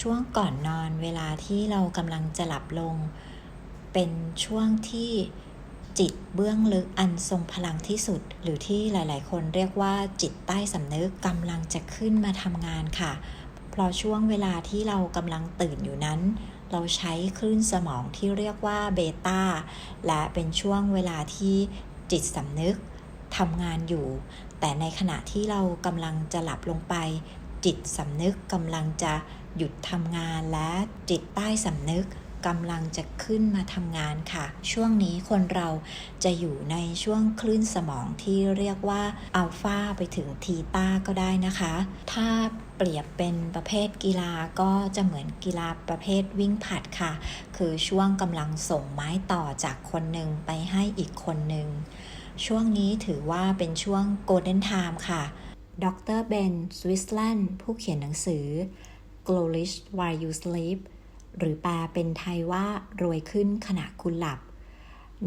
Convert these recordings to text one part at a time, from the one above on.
ช่วงก่อนนอนเวลาที่เรากำลังจะหลับลง เป็นช่วงที่จิตเบื้องลึกอันทรงพลังที่สุด หรือที่หลาย ๆ คนเรียกว่าจิตใต้สำนึกกำลังจะขึ้นมาทำงานค่ะ เพราะช่วงเวลาที่เรากำลังตื่นอยู่นั้น เราใช้คลื่นสมองที่เรียกว่าเบต้าและเป็นช่วงเวลาที่จิตสำนึกทำงานอยู่ แต่ในขณะที่เรากำลังจะหลับลงไป จิตสำนึกกำลังจะ หยุดทำงานและจิตใต้สำนึกกำลังจะขึ้นมาทำงานค่ะ ช่วงนี้คนเราจะอยู่ในช่วงคลื่นสมองที่เรียกว่าอัลฟาไปถึงทีต้าก็ได้นะคะ ถ้าเปรียบเป็นประเภทกีฬาก็จะเหมือนกีฬาประเภทวิ่งผัดค่ะ คือช่วงกำลังส่งไม้ต่อจากคนหนึ่งไปให้อีกคนหนึ่ง ช่วงนี้ถือว่าเป็นช่วงโกลเด้นไทม์ค่ะ ดรเบนสวิสแลนด์ผู้เขียนหนังสือ Glorish While You Sleep หรือแปลเป็นไทยว่ารวยขึ้นขณะคุณหลับ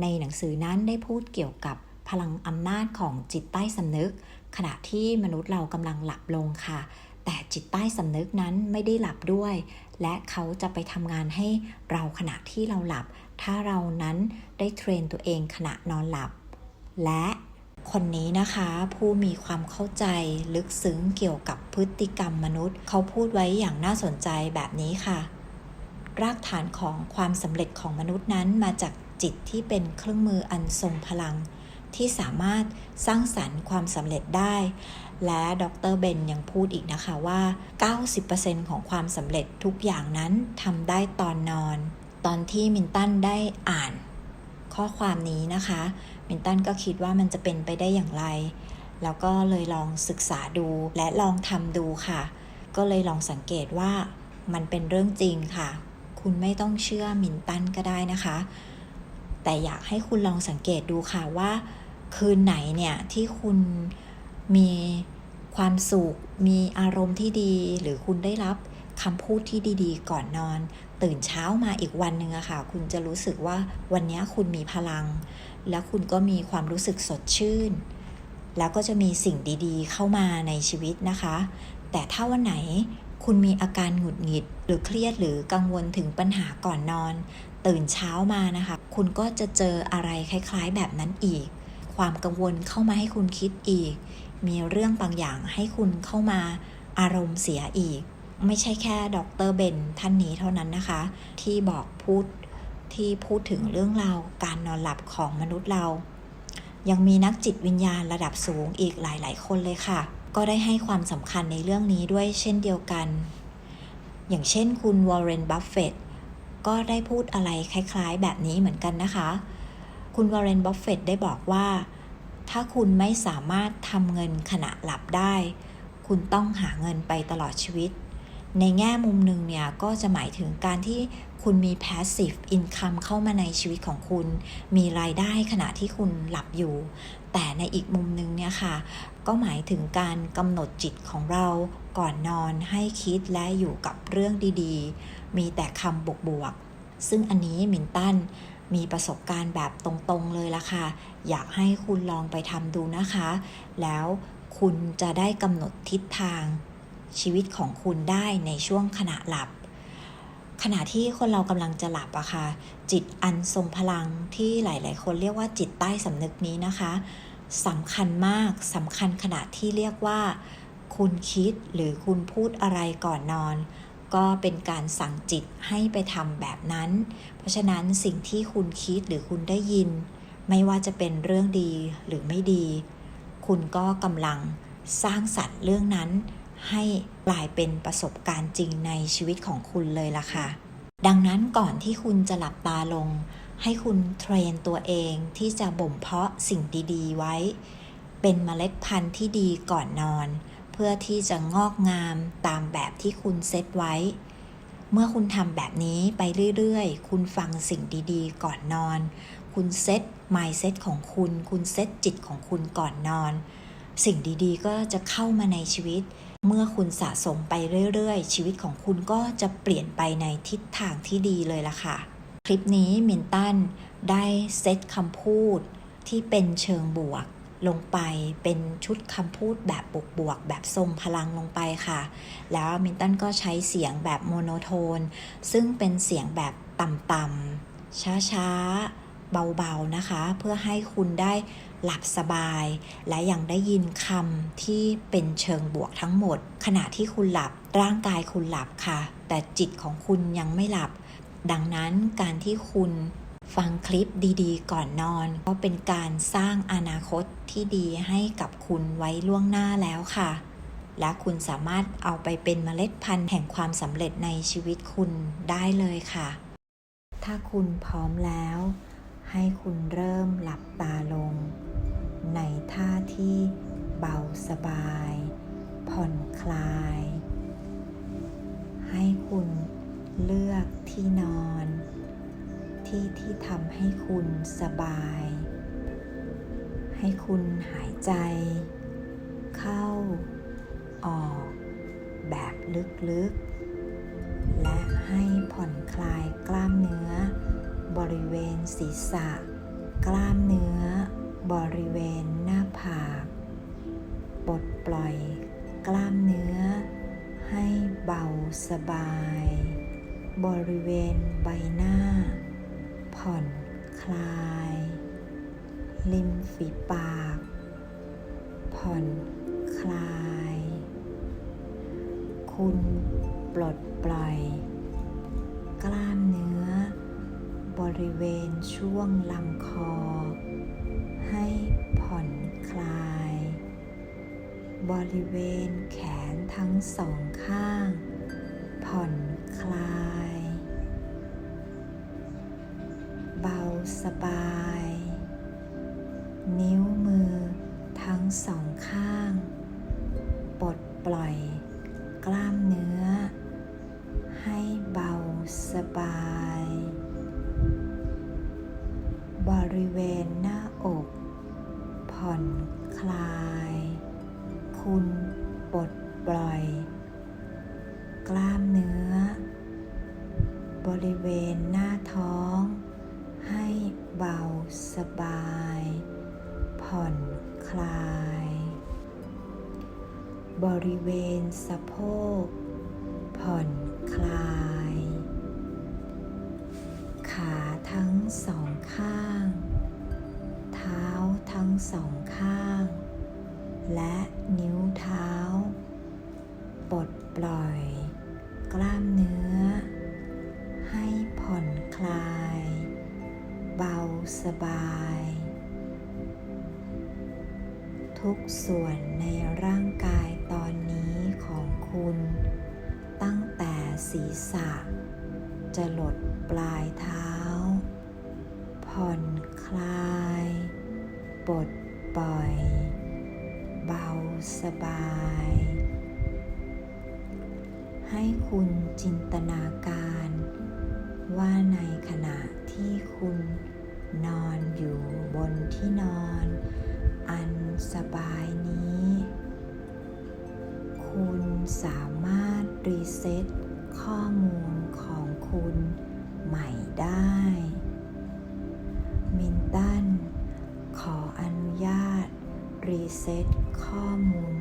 ในหนังสือนั้นได้พูดเกี่ยวกับพลังอำนาจของจิตใต้สำนึก ขณะที่มนุษย์เรากำลังหลับลงค่ะ แต่จิตใต้สำนึกนั้นไม่ได้หลับด้วย และเขาจะไปทำงานให้เราขณะที่เราหลับ ถ้าเรานั้นได้เทรนตัวเองขณะนอนหลับ และ คนนี้นะคะผู้มีความเข้าใจลึกซึ้งเกี่ยวกับพฤติกรรมมนุษย์ เขาพูดไว้อย่างน่าสนใจแบบนี้ค่ะ รากฐานของความสำเร็จของมนุษย์นั้นมาจากจิตที่เป็นเครื่องมืออันทรงพลัง ที่สามารถสร้างสรรค์ความสำเร็จได้ และดรเบนยังพูดอีกนะคะว่า 90%ของความสำเร็จทุกอย่างนั้นทำได้ตอนนอน ตอนที่มินตันได้อ่านข้อความนี้นะคะ นตันก็คิดว่ามันจะเป็นไปได้อย่างไร แล้วก็เลยลองศึกษาดูและลองทำดูค่ะ ก็เลยลองสังเกตว่ามันเป็นเรื่องจริงค่ะ คุณไม่ต้องเชื่อมินตันก็ได้นะคะ แต่อยากให้คุณลองสังเกตดูค่ะว่า คืนไหนเนี่ยที่คุณมีความสุข มีอารมณ์ที่ดี หรือคุณได้รับ คำพูดที่ดีๆ ก่อนนอน ตื่นเช้ามาอีกวันหนึ่งอะค่ะ คุณจะรู้สึกว่าวันนี้คุณมีพลัง แล้วคุณก็มีความรู้สึกสดชื่น แล้วก็จะมีสิ่งดีๆ เข้ามาในชีวิตนะคะ แต่ถ้าวันไหนคุณมีอาการหงุดหงิด หรือเครียดหรือกังวลถึงปัญหาก่อนนอน ตื่นเช้ามานะคะ คุณก็จะเจออะไรคล้ายๆ แบบนั้นอีก ความกังวลเข้ามาให้คุณคิดอีก มีเรื่องบางอย่างให้คุณเข้ามาอารมณ์เสียอีก ไม่ใช่แค่ดรเบนท่านนี้เท่านั้นนะคะ ที่บอกพูดที่พูดถึงเรื่องราวการนอนหลับของมนุษย์เรา ยังมีนักจิตวิญญาณระดับสูงอีกหลาย ๆ คนเลยค่ะ ก็ได้ให้ความสำคัญในเรื่องนี้ด้วยเช่นเดียวกัน อย่างเช่นคุณวอร์เรน บัฟเฟตก็ได้พูดอะไรคล้ายๆ แบบนี้เหมือนกันนะคะ คุณวอร์เรน บัฟเฟตได้บอกว่า ถ้าคุณไม่สามารถทำเงินขณะหลับได้ คุณต้องหาเงินไปตลอดชีวิต ในแง่มุมหนึ่งเนี่ยก็จะหมายถึงการที่คุณมี passive income เข้ามาในชีวิตของคุณ มีรายได้ขณะที่คุณหลับอยู่ แต่ในอีกมุมหนึ่งเนี่ยค่ะ ก็หมายถึงการกำหนดจิตของเราก่อนนอนให้คิดและอยู่กับเรื่องดีๆ มีแต่คำบวกๆ ซึ่งอันนี้มินตันมีประสบการณ์แบบตรงๆเลยละค่ะ อยากให้คุณลองไปทำดูนะคะ แล้วคุณจะได้กำหนดทิศทาง ชีวิตของคุณได้ในช่วงขณะหลับ ขณะที่คนเรากำลังจะหลับอะค่ะจิตอันทรงพลังที่หลาย ๆ คนเรียกว่าจิตใต้สำนึกนี้นะคะสำคัญมากสำคัญขนาดที่เรียกว่า คุณคิดหรือคุณพูดอะไรก่อนนอน ก็เป็นการสั่งจิตให้ไปทำแบบนั้น เพราะฉะนั้นสิ่งที่คุณคิดหรือคุณได้ยิน ไม่ว่าจะเป็นเรื่องดีหรือไม่ดี คุณก็กำลังสร้างสรรค์เรื่องนั้น ให้กลายเป็นประสบการณ์จริงในชีวิตของคุณเลยล่ะค่ะ ดังนั้นก่อนที่คุณจะหลับตาลง ให้คุณเทรนตัวเองที่จะบ่มเพาะสิ่งดีๆ ไว้ เป็นเมล็ดพันธุ์ที่ดีก่อนนอน เพื่อที่จะงอกงามตามแบบที่คุณเซตไว้ เมื่อคุณทำแบบนี้ไปเรื่อยๆ คุณฟังสิ่งดีๆ ก่อนนอน คุณเซต mindset ของคุณ คุณเซตจิตของคุณก่อนนอน สิ่งดีๆ ก็จะเข้ามาในชีวิต เมื่อคุณสะสมไปเรื่อยๆ ชีวิตของคุณก็จะเปลี่ยนไปในทิศทางที่ดีเลยล่ะค่ะ คลิปนี้มินตันได้เซตคำพูดที่เป็นเชิงบวกลงไปเป็นชุดคำพูดแบบบวกๆแบบทรงพลังลงไปค่ะ แล้วมินตันก็ใช้เสียงแบบโมโนโทน ซึ่งเป็นเสียงแบบต่ำๆช้าๆ เบาๆนะคะ เพื่อให้คุณได้หลับสบาย และยังได้ยินคำที่เป็นเชิงบวกทั้งหมด ขณะที่คุณหลับร่างกายคุณหลับค่ะ แต่จิตของคุณยังไม่หลับ ดังนั้นการที่คุณฟังคลิปดีๆ ก่อนนอน ก็เป็นการสร้างอนาคตที่ดีให้กับคุณไว้ล่วงหน้าแล้วค่ะ และคุณสามารถเอาไปเป็นเมล็ดพันธุ์แห่งความสำเร็จในชีวิตคุณได้เลยค่ะ ถ้าคุณพร้อมแล้ว ให้คุณเริ่มหลับตาลง ในท่าที่เบาสบาย ผ่อนคลาย ให้คุณเลือกที่นอน ที่ที่ทำให้คุณสบาย ให้คุณหายใจ เข้า ออก แบบลึกๆ และให้ผ่อนคลายกล้ามเนื้อ บริเวณศีรษะ กล้ามเนื้อ บริเวณหน้าผากปลดปล่อย กล้ามเนื้อ ให้เบาสบาย บริเวณใบหน้า ผ่อนคลาย ริมฝีปาก ผ่อนคลาย คุณปลดปล่อย กล้ามเนื้อ บริเวณช่วงลำคอ ให้ผ่อนคลาย บริเวณแขนทั้งสองข้าง ผ่อนคลาย เบาสบาย นิ้วมือทั้งสองข้าง ปล่อย กล้ามเนื้อ บริเวณหน้าท้อง ให้เบาสบาย ผ่อนคลาย บริเวณสะโพก ผ่อนคลาย ขาทั้งสองข้าง เท้าทั้งสองข้าง และ สบาย ทุกส่วนในร่างกายตอนนี้ของคุณ ตั้งแต่ศีรษะ จะหลดปลายเท้า ผ่อนคลายปลดปล่อย เบาสบาย ที่นอน อันสบายนี้ คุณสามารถรีเซ็ตข้อมูลของคุณใหม่ได้ มินตันขออนุญาตรีเซ็ตข้อมูล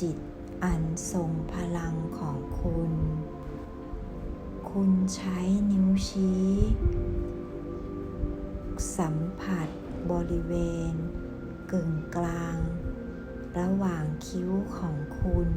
จิตอันทรงพลังของคุณ คุณใช้นิ้วชี้ สัมผัสบริเวณ กึ่งกลาง ระหว่างคิ้วของคุณ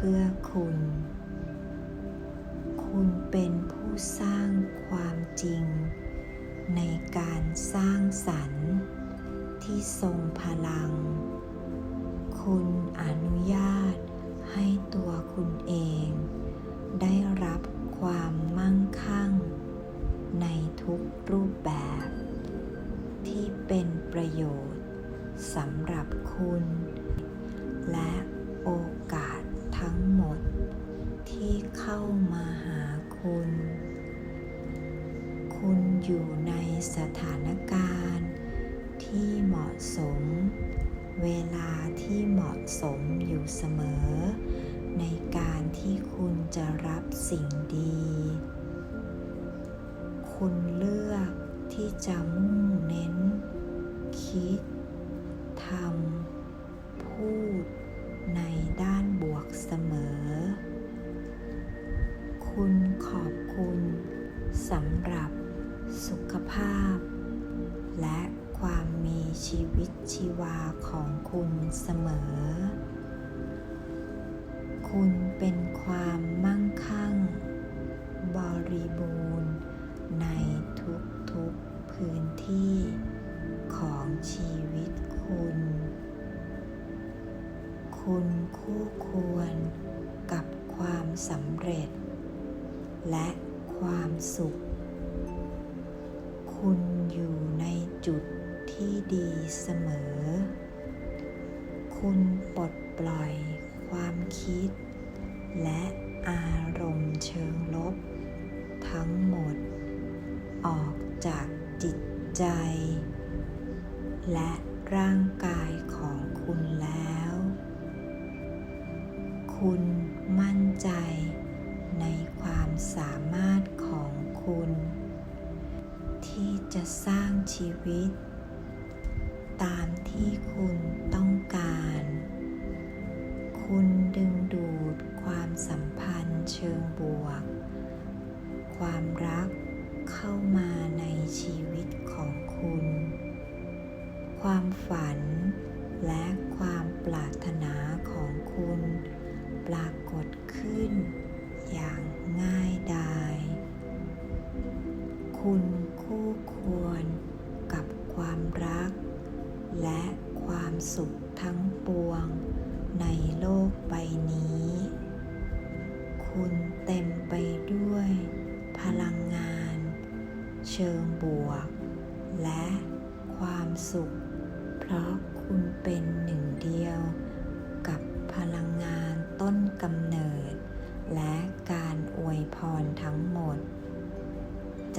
พื่อ จะรับสิ่งดี คุณเลือกที่จะมุ่งเน้น คิดทำพูดในด้านบวกเสมอ คุณขอบคุณสำหรับสุขภาพ และความมีชีวิตชีวาของคุณเสมอ คุณเป็นความมั่งคั่ง บริบูรณ์ ในทุกๆพื้นที่ของชีวิตคุณ คุณคู่ควรกับความสำเร็จ และความสุข คุณอยู่ในจุดที่ดีเสมอ คุณปลดปล่อย ความคิด และอารมณ์เชิงลบ ทั้งหมด ออกจากจิตใจ และร่างกายของคุณแล้ว คุณมั่นใจในความสามารถของคุณ ที่จะสร้างชีวิต ตามที่คุณต้องการ คุณดึงดูดความสัมพันธ์เชิงบวก ความรักเข้ามาในชีวิตของคุณ ความฝันและความปรารถนาของคุณ ปรากฏขึ้นอย่างง่ายดาย คุณคู่ควรกับความรัก และความสุขทั้งปวง ในโลกใบนี้ คุณเต็มไปด้วย พลังงาน เชิงบวก และความสุข เพราะคุณเป็นหนึ่งเดียว กับพลังงานต้นกำเนิด และการอวยพรทั้งหมด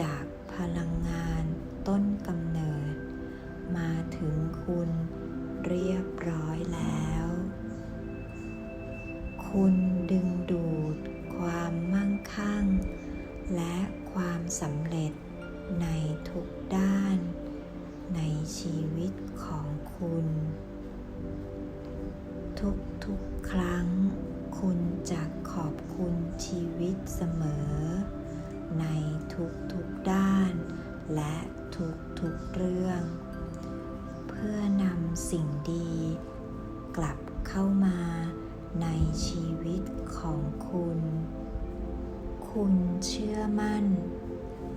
จากพลังงานต้นกำเนิด มาถึงคุณเรียบร้อยแล้ว คุณดึงดู คุณเชื่อมั่น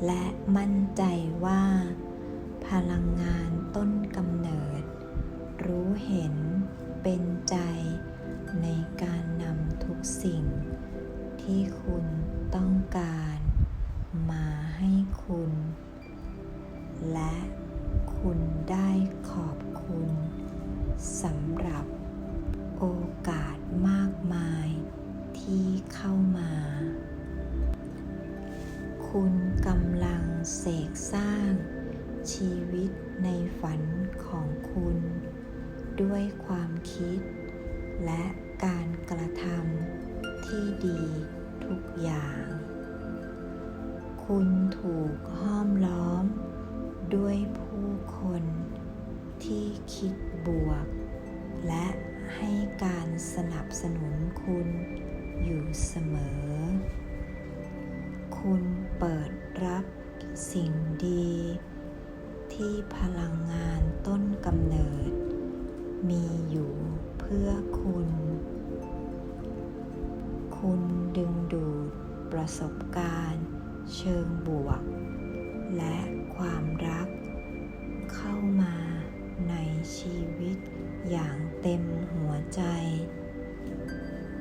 และมั่นใจว่า พลังงานต้นกำเนิด รู้เห็นเป็นใจในการนำทุกสิ่งที่คุณต้องการมา กำลังเสกสร้าง ชีวิตในฝันของคุณ ด้วยความคิด และการกระทำที่ดีทุกอย่าง คุณถูกห้อมล้อม ด้วยผู้คนที่คิดบวก และให้การสนับสนุนคุณอยู่เสมอ คุณ เปิดรับสิ่งดี ที่พลังงานต้นกำเนิด มีอยู่เพื่อคุณ คุณดึงดูดประสบการณ์ เชิงบวก และความรัก เข้ามาในชีวิตอย่างเต็มหัวใจ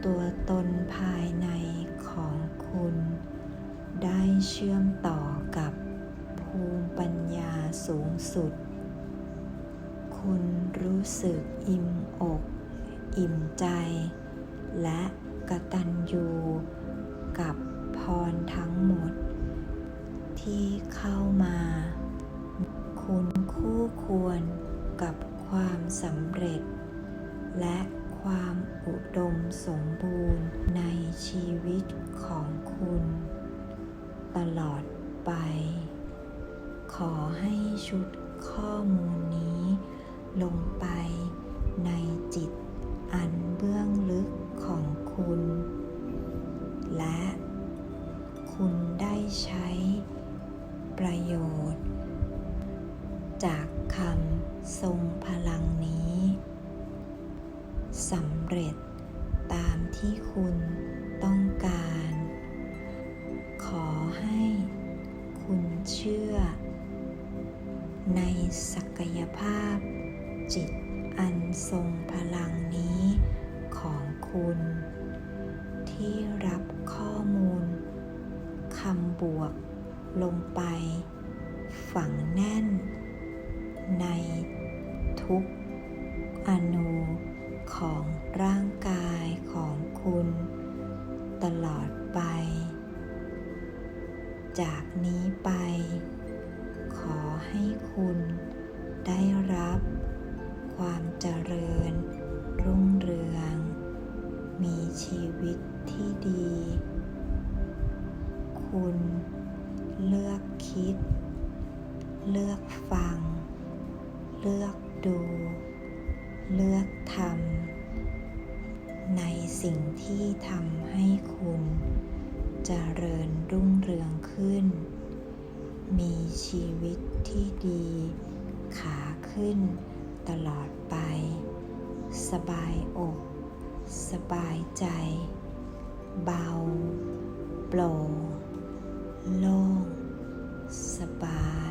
ตัวตนภายในของคุณ ได้เชื่อมต่อกับภูมิปัญญาสูงสุด คุณรู้สึกอิ่มอก อิ่มใจ และกตัญญูกับพรทั้งหมด ที่เข้ามา คุณคู่ควรกับความสำเร็จ และความอุดมสมบูรณ์ในชีวิตของคุณ ตลอดไป ขอให้ชุดข้อมูลนี้ลงไปใน คำบวก ลงไป ฝังแน่น ในทุกอนูของร่างกายของคุณ ตลอดไป จากนี้ไป ขอให้คุณได้รับความเจริญ รุ่งเรือง มีชีวิตที่ดี คุณ เลือกคิด เลือกฟัง เลือกดู เลือกทำในสิ่งที่ทำให้คุณจเจริญรุ่งเรืองขึ้น มีชีวิตที่ดี ขาขึ้นตลอดไป สบายอก สบายใจ เบา โปร่ง โล่ง สบาย